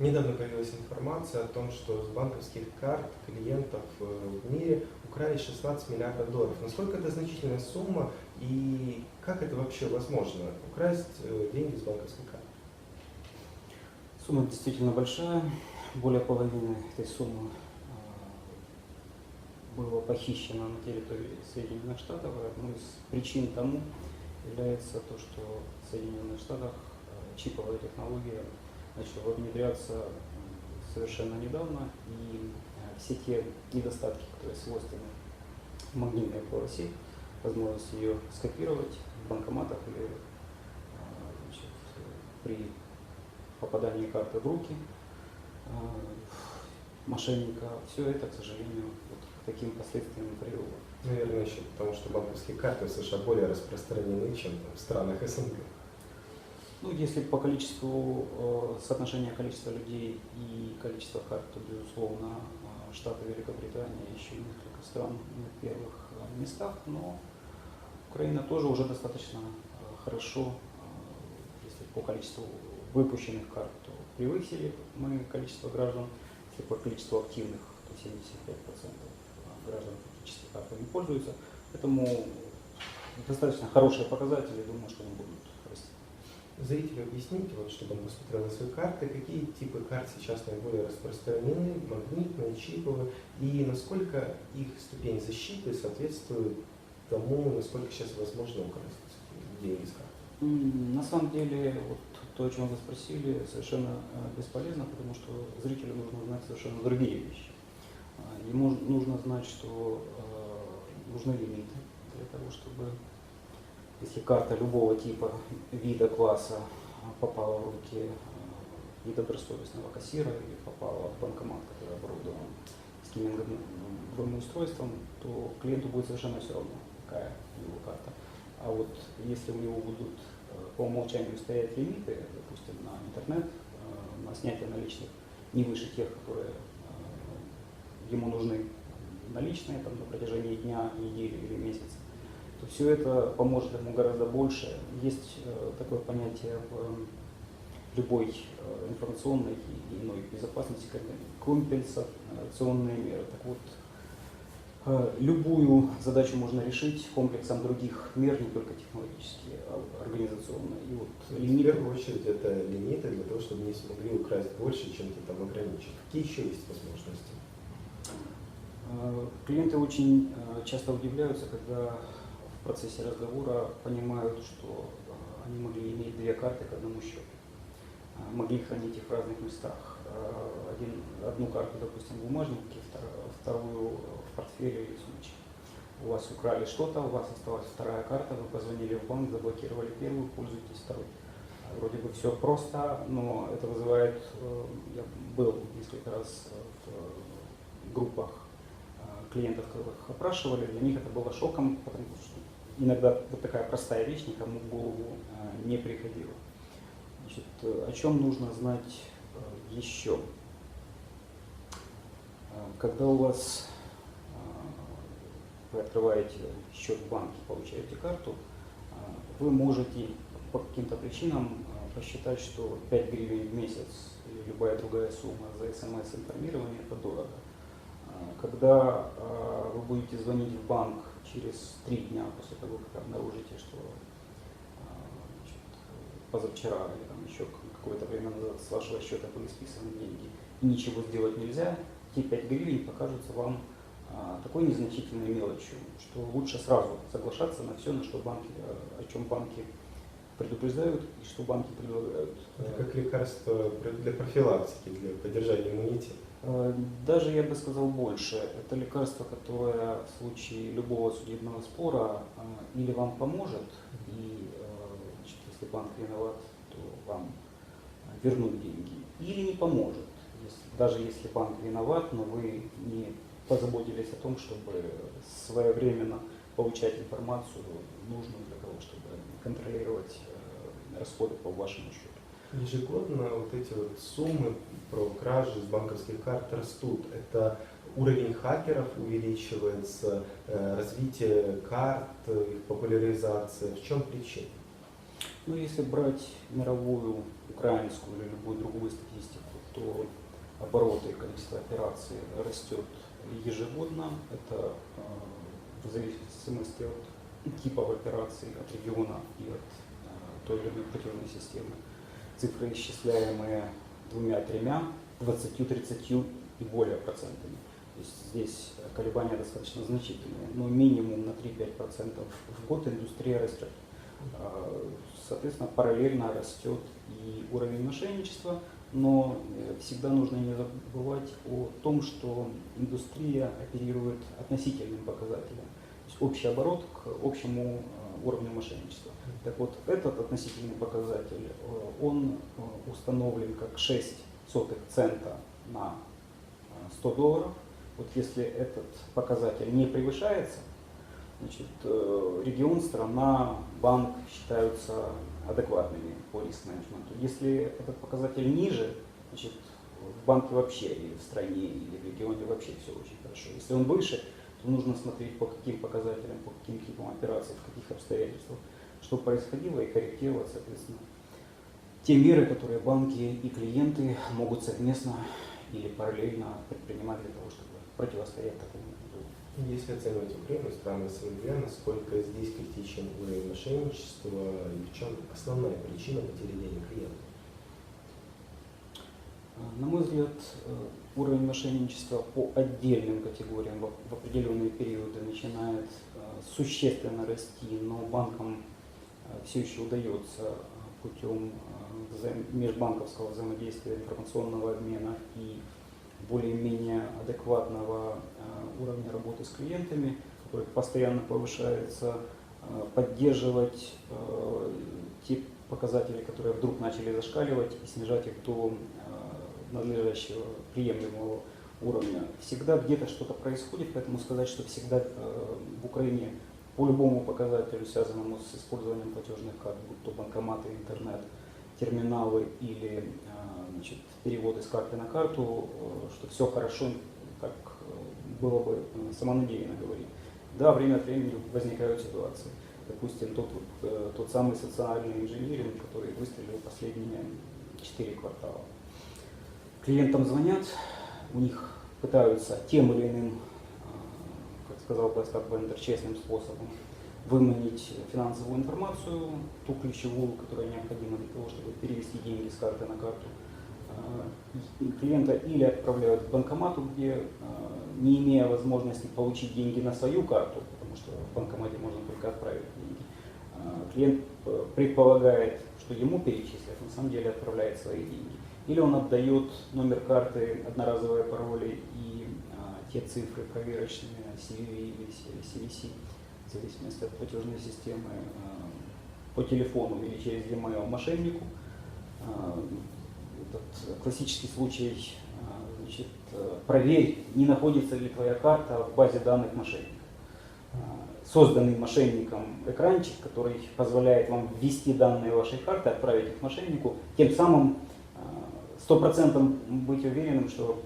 Недавно появилась информация о том, что с банковских карт клиентов э, в мире украли 16 миллиардов долларов. Насколько это значительная сумма и как это вообще возможно? Украсть э, деньги с банковской карты? Сумма действительно большая. Более половины этой суммы а, было похищено на территории Соединенных Штатов. Одной из причин тому является то, что в Соединенных Штатах чиповая технология начала внедряться м, совершенно недавно. И а, все те недостатки, которые свойственны магнитной полосе, возможность ее скопировать в банкоматах или а, значит, при попадании карты в руки э, мошенника, все это, к сожалению, вот к таким последствиям привело. Наверное, еще потому, что банковские карты в США более распространены, чем там, в странах СНГ. Ну, если по количеству, э, соотношения количества людей и количества карт, то, безусловно, э, Штаты Великобритания еще несколько стран на первых э, местах, но Украина тоже уже достаточно хорошо, если по количеству выпущенных карт, то превысили мы количество граждан, если по количеству активных, то 75% граждан фактически картами пользуются. Поэтому достаточно хорошие показатели, думаю, что они будут. Зрителю объясните, вот, чтобы он посмотрел на свои карты, какие типы карт сейчас наиболее распространены, магнитные, чиповые, и насколько их ступень защиты соответствует тому, насколько сейчас возможно украсть деньги с карты. На самом деле, вот то, о чем вы спросили, совершенно э, бесполезно, потому что зрителю нужно знать совершенно другие вещи. А, Ему нужно знать, что э, нужны лимиты для того, чтобы, если карта любого типа, вида, класса попала в руки недобросовестного кассира или попала в банкомат, который оборудован скимминговым устройством, то клиенту будет совершенно все равно, какая его карта. А вот если у него будут э, по умолчанию стоять лимиты, допустим, на интернет, э, на снятие наличных не выше тех, которые э, ему нужны наличные там, на протяжении дня, недели или месяца, то все это поможет ему гораздо больше. Есть э, такое понятие в э, любой э, информационной и иной безопасности, как компенсационные меры. Так вот, Э, Любую задачу можно решить комплексом других мер, не только технологические, а организационные. И вот В лимиты, первую очередь это лимиты для того, чтобы не смогли украсть больше, чем ты там ограничен. Какие еще есть возможности? клиенты очень часто удивляются, когда в процессе разговора понимают, что э, они могли иметь две карты к одному счету, Э, могли хранить их в разных местах. Э, Один, одну карту, допустим, в бумажнике, втор- вторую в портфеле или сумочке. У вас украли что-то, у вас осталась вторая карта, вы позвонили в банк, заблокировали первую, пользуетесь второй. Вроде бы все просто, но это вызывает, я был несколько раз в группах клиентов, которых опрашивали, для них это было шоком, потому что иногда вот такая простая вещь никому в голову э, не приходила. Значит, о чем нужно знать э, еще? Э, Когда у вас э, вы открываете счет в банке, получаете карту, вы можете по каким-то причинам посчитать, что 5 гривен в месяц или любая другая сумма за смс-информирование это дорого. Когда вы будете звонить в банк через 3 дня после того, как обнаружите, что э, значит, позавчера или там еще какое-то время назад с вашего счета были списаны деньги, и ничего сделать нельзя, те 5 гривен покажутся вам а, такой незначительной мелочью, что лучше сразу соглашаться на все, на что банки, э, о чем банки предупреждают и что банки предлагают. Это как лекарство для профилактики, для поддержания иммунитета. Э, Даже я бы сказал больше. Это лекарство, которое в случае любого судебного спора э, или вам поможет, и э, значит, если банк виноват, то вам вернут деньги, или не поможет. Даже если банк виноват, но вы не позаботились о том, чтобы своевременно получать информацию, нужную для того, чтобы контролировать расходы по вашему счету. Ежегодно вот эти вот суммы про кражи с банковских карт растут. Это уровень хакеров увеличивается, э, развитие карт, их популяризация. В чем причина? Ну, если брать мировую, украинскую или любую другую статистику, то обороты и количество операций растет ежегодно. Это э, в зависимости от типов операций, от региона и от э, той или иной платежной системы. Цифры исчисляемые двумя-тремя, 20-30 и более процентами. То есть здесь колебания достаточно значительные, но минимум на 3-5% в год индустрия растет. А, Соответственно, параллельно растет и уровень мошенничества, но э, всегда нужно не забывать о том, что индустрия оперирует относительным показателем. То есть общий оборот к общему э, уровню мошенничества. Так вот, этот относительный показатель, э, он установлен как 6 сотых цента на 100 долларов. Вот если этот показатель не превышается, значит, э, регион, страна, банк считаются адекватными по риск-менеджменту. Если этот показатель ниже, значит, в банке вообще, или в стране, или в регионе вообще все очень хорошо. Если он выше, то нужно смотреть по каким показателям, по каким типам операций, в каких обстоятельствах, что происходило, и корректировать, соответственно, те меры, которые банки и клиенты могут совместно или параллельно предпринимать для того, чтобы противостоять такому если оценивать Украину, страны СНГ, насколько здесь критичен уровень мошенничества и в чем основная причина потери денег клиентов? На мой взгляд, э, уровень мошенничества по отдельным категориям в определенные периоды начинает э, существенно расти, но банкам э, все еще удается путем межбанковского взаимодействия, информационного обмена и более-менее адекватного э, уровня работы с клиентами, который постоянно повышается, э, поддерживать э, те показатели, которые вдруг начали зашкаливать, и снижать их до надлежащего приемлемого уровня. Всегда где-то что-то происходит, поэтому сказать, что всегда в Украине по любому показателю, связанному с использованием платежных карт, будь то банкоматы, интернет, терминалы или значит, переводы с карты на карту, э, что все хорошо, как э, было бы э, самонадеянно говорить. Да, время от времени возникают ситуации. Допустим, тот, тот самый социальный инжиниринг, который выстрелил последние 4 квартала. Клиентам звонят, у них пытаются тем или иным, как сказал Остап Бендер, честным способом выманить финансовую информацию, ту ключевую, которая необходима для того, чтобы перевести деньги с карты на карту клиента или отправляют к банкомату, где, э, не имея возможности получить деньги на свою карту, потому что в банкомате можно только отправить деньги, э, клиент э, предполагает, что ему перечислят, на самом деле отправляет свои деньги. Или он отдает номер карты, одноразовые пароли и те цифры проверочные, CVV или CVC, в зависимости от платежной системы, по телефону или через e-mail мошеннику этот классический случай, а, значит, проверь, не находится ли твоя карта в базе данных мошенника. А, созданный мошенником экранчик, который позволяет вам ввести данные вашей карты, отправить их мошеннику, тем самым а, сто процентов быть уверенным, что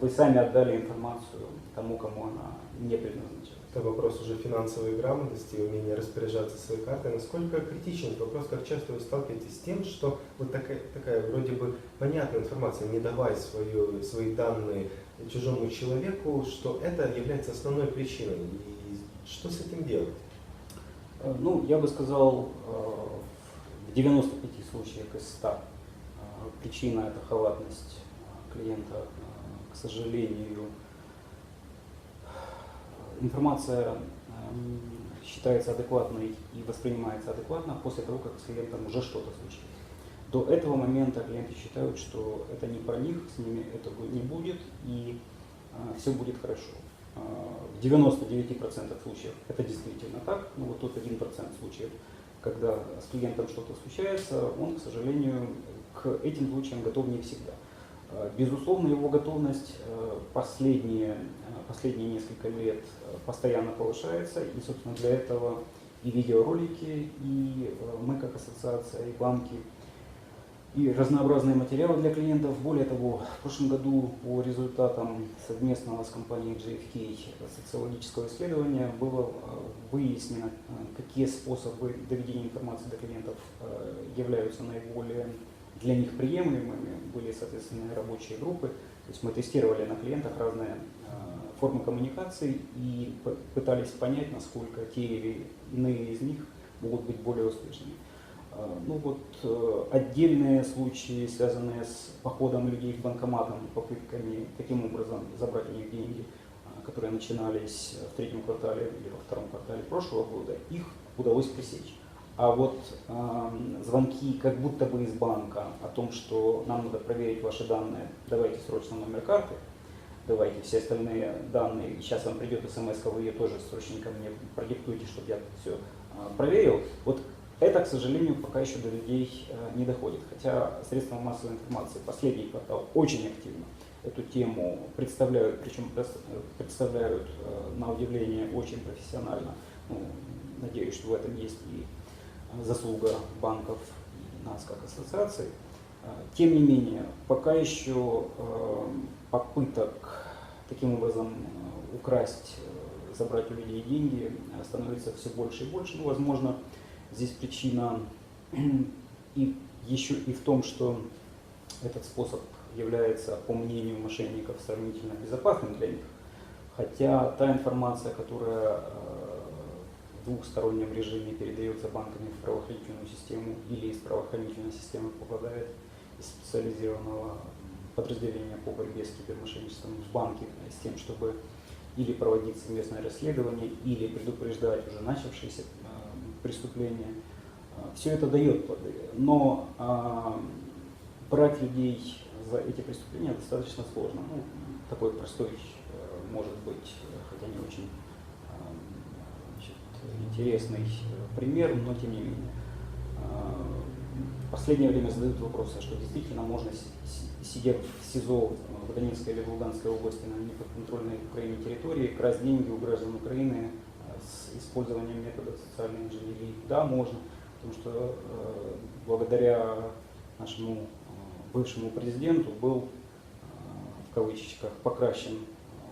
вы сами отдали информацию тому, кому она не предназначена. Это вопрос уже финансовой грамотности, умения распоряжаться своей картой. Насколько критичен вопрос, как часто вы сталкиваетесь с тем, что вот такая, такая вроде бы понятная информация, не давай свою, свои данные чужому человеку, что это является основной причиной. И что с этим делать? Э, ну, я бы сказал, э, в 95 случаях из 100 э, причина это халатность клиента, к сожалению, информация эм, считается адекватной и воспринимается адекватно после того, как с клиентом уже что-то случилось. До этого момента клиенты считают, что это не про них, с ними этого не будет и э, все будет хорошо. Э, в 99% случаев это действительно так, но вот тот 1% случаев, когда с клиентом что-то случается, он, к сожалению, к этим случаям готов не всегда. Э, безусловно, его готовность э, последние, э, последние несколько лет постоянно повышается, и, собственно, для этого и видеоролики, и мы как ассоциация, и банки и разнообразные материалы для клиентов. Более того, в прошлом году по результатам совместного с компанией GFK социологического исследования было выяснено, какие способы доведения информации до клиентов являются наиболее для них приемлемыми. Были, соответственно, рабочие группы. То есть мы тестировали на клиентах разные формы коммуникации и пытались понять, насколько те или иные из них могут быть более успешными. А, ну вот э, отдельные случаи, связанные с походом людей к банкоматам, попытками таким образом забрать у них деньги, а, которые начинались в третьем квартале или во втором квартале прошлого года, их удалось пресечь. А вот э, звонки как будто бы из банка о том, что нам надо проверить ваши данные, давайте срочно номер карты, давайте все остальные данные, сейчас вам придет смс, вы ее тоже срочненько мне продиктуйте, чтобы я все проверил. Вот это, к сожалению, пока еще до людей э, не доходит. Хотя средства массовой информации последний квартал очень активно эту тему представляют, причем представляют э, на удивление очень профессионально. Ну, надеюсь, что в этом есть и заслуга банков нас как ассоциации. Э, тем не менее, пока еще попыток таким образом украсть, забрать у людей деньги становится все больше и больше. Ну, возможно, Здесь причина и еще и в том, что этот способ является, по мнению мошенников, сравнительно безопасным для них. Хотя та информация, которая э, двухстороннем режиме передается банками в правоохранительную систему или из правоохранительной системы попадает из специализированного подразделения по борьбе с кибермошенничеством в банке с тем, чтобы или проводить совместное расследование, или предупреждать уже начавшиеся преступления. А, Все это дает плоды. Но а, брать людей за эти преступления достаточно сложно. Ну, такой простой, э, может быть, хотя не очень интересный пример, но тем не менее. В последнее время задают вопрос, а что действительно можно, сидя в СИЗО в Донецкой или в Луганской области на неподконтрольной Украине территории, красть деньги у граждан Украины с использованием метода социальной инженерии? Да, можно, потому что э, благодаря нашему э, бывшему президенту был э, в кавычках покращен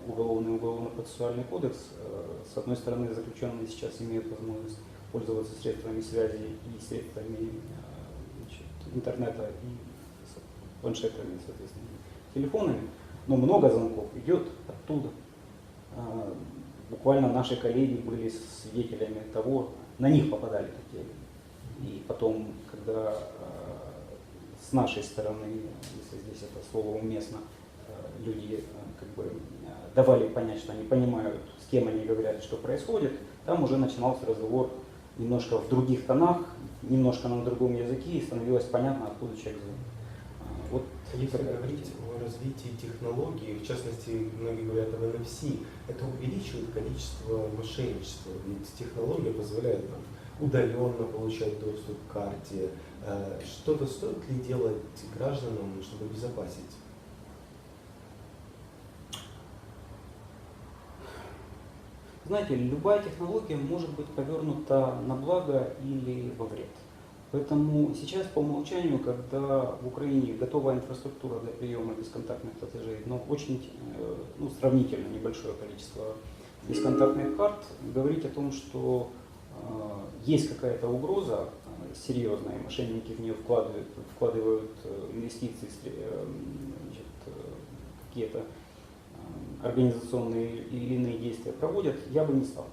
уголовный уголовно-процессуальный кодекс. Э, с одной стороны, заключенные сейчас имеют возможность пользоваться средствами связи и средствами э, значит, интернета и планшетами, соответственно, телефонами, но много звонков идет оттуда. Э, буквально наши коллеги были свидетелями того, на них попадали такие. И потом, когда с нашей стороны, если здесь это слово уместно, люди э, как бы э, давали понять, что они понимают, с кем они говорят, что происходит, там уже начинался разговор немножко в других тонах, немножко на другом языке, и становилось понятно, откуда человек звонит. Вот если говорить о развитии технологий, в частности, многие говорят об NFC, это увеличивает количество мошенничества. Ведь технология позволяет нам удаленно получать доступ к карте. Э, что-то стоит ли делать гражданам, чтобы обезопасить? Знаете, любая технология может быть повернута на благо или во вред. Поэтому сейчас по умолчанию, когда в Украине готовая инфраструктура для приема бесконтактных платежей, но очень э, ну, сравнительно небольшое количество бесконтактных карт, говорить о том, что э, есть какая-то угроза э, серьезная, мошенники в нее вкладывают, вкладывают инвестиции, какие-то организационные или иные действия проводят, я бы не стал.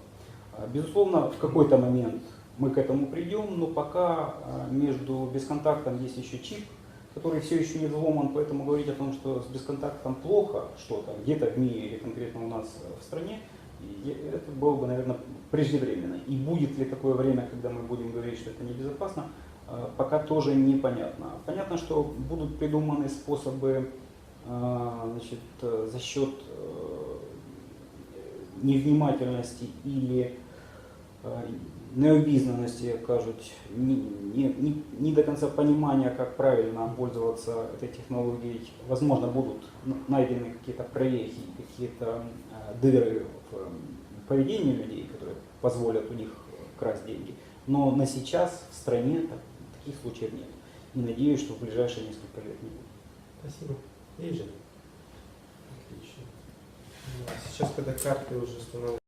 А, безусловно, в какой-то момент мы к этому придем, но пока а, между бесконтактом есть еще чип, который все еще не взломан, поэтому говорить о том, что с бесконтактом плохо что-то где-то в мире или конкретно у нас в стране, это было бы, наверное, преждевременно. И будет ли такое время, когда мы будем говорить, что это небезопасно, а, пока тоже непонятно. Понятно, что будут придуманы способы значит, за счет э, невнимательности или необізнаності, кажуть, не, не, не до конца понимания, как правильно пользоваться этой технологией, возможно, будут найдены какие-то прорехи, какие-то э, дыры в поведении людей, которые позволят у них красть деньги. Но на сейчас в стране таких случаев нет. и надеюсь, что в ближайшие несколько лет не будет. Спасибо. Есть? Отлично. Ну, а Сейчас, когда карты уже становятся